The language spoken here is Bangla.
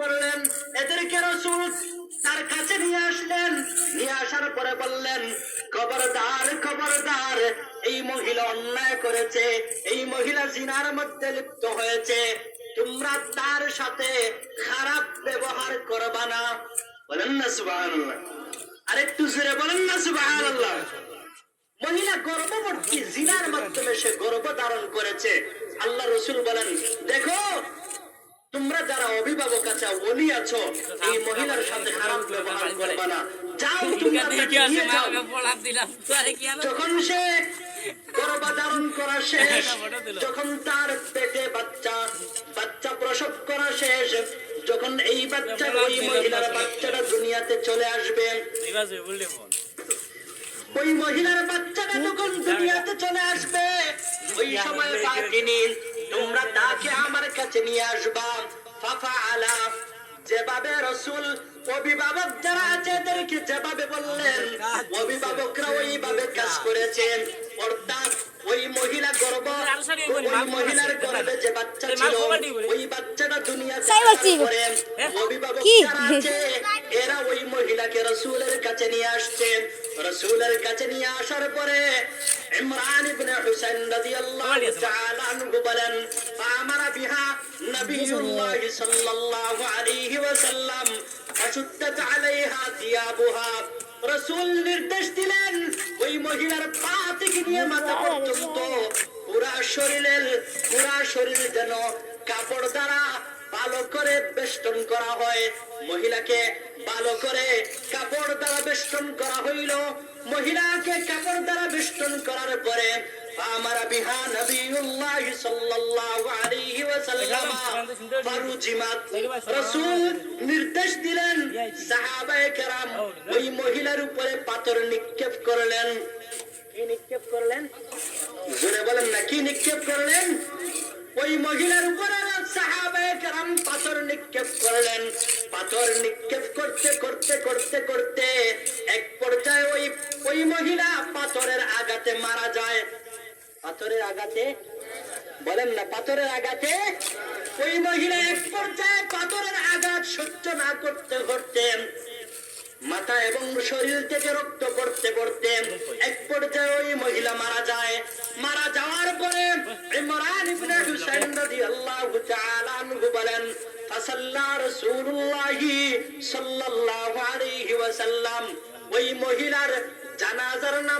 করলেন। এদেরকে রসুল তার কাছে নিয়ে আসলেন। নিয়ে আসার পরে বললেন, খবরদার খবরদার, এই মহিলা অন্যায় করেছে। এই মহিলা জিনার মধ্যে লিপ্ত হয়েছে। তোমরা তার সাথে খারাপ ব্যবহার করবা না। বলেন না সুবাহ আরেকটু জোরে বলেন না সুবাহ মহিলা গর্ভবতী জিনার মাধ্যমে সে গর্ভ ধারণ করেছে। আল্লাহ রসুল বলেন, দেখো তোমরা যারা অভিভাবক আছো ওলি আছো এই মহিলার সাথে খারাপ ব্যবহার করবে না। যাও তোমরা তাকে নিয়ে যাও। যখন সে গর্ভধারণ করা শেষ যখন তার পেটে বাচ্চা বাচ্চা প্রসব করা শেষ যখন এই বাচ্চা ওই মহিলার বাচ্চাটা দুনিয়াতে চলে আসবে। ওই মহিলার বাচ্চাটা যখন দুনিয়াতে চলে আসবে ওই সময় বাকিনি তোমরা তাকে আমার কাছে নিয়ে আসবা। ফাফা আলা যেভাবে রসুল অভিভাবক যারা আছে এদেরকে যেভাবে বললেন অভিভাবকরা ওইভাবে কাজ করেছেন। অর্থাৎ ওই মহিলা গর্ব ওই মহিলার গর্ভে যে বাচ্চা ছিল ওই বাচ্চাটা দুনিয়াতে পরে অভিভাবক যারা আছে এরা ওই মহিলাকে রসুলের কাছে নিয়ে আসছেন। রসুলের কাছে নিয়ে আসার পরে ইমরান ইবনে হুসাইন রাদিয়াল্লাহু তাআলা আনহু নির্দেশ দিলেন, ওই মহিলার পা থেকে নিয়ে মাথা পর্যন্ত পুরা শরীরের, পুরা শরীর যেন কাপড় দ্বারা ভালো করে বেষ্টন করা হয়। মহিলাকে ভালো করে হইল মহিলাকে কাপড় দ্বারা বেষ্টন করার পরে নির্দেশ দিলেন ওই মহিলার উপরে পাথর নিক্ষেপ করলেন। কি নিক্ষেপ করলেন? জোরে বলেন না, কি নিক্ষেপ করলেন? ওই মহিলার উপরে সাহাবায়ে কেরাম পাথর নিক্ষেপ করলেন। পাথর নিক্ষেপ করতে করতে করতে করতে ওই মহিলা পাথরের আঘাতে মারা যায়। পাথরের আঘাতে? বলেন না, পাথরের আঘাতে? ওই মহিলা এক পর্যায়ে পাথরের আঘাত সহ্য না করতে করতে মাথা এবং শরীর থেকে রক্ত পড়তে পড়তে এক পর্যায়ে ওই মহিলা মারা যায়। মারা যাওয়ার পরে ইমরান ইবনে হুসাইন রাদিয়াল্লাহু তাআলা আনহু বলেন, ফাসাল্লা রাসূলুল্লাহ সাল্লাল্লাহু আলাইহি ওয়াসাল্লাম। ওই মহিলার জানাজার নামাজ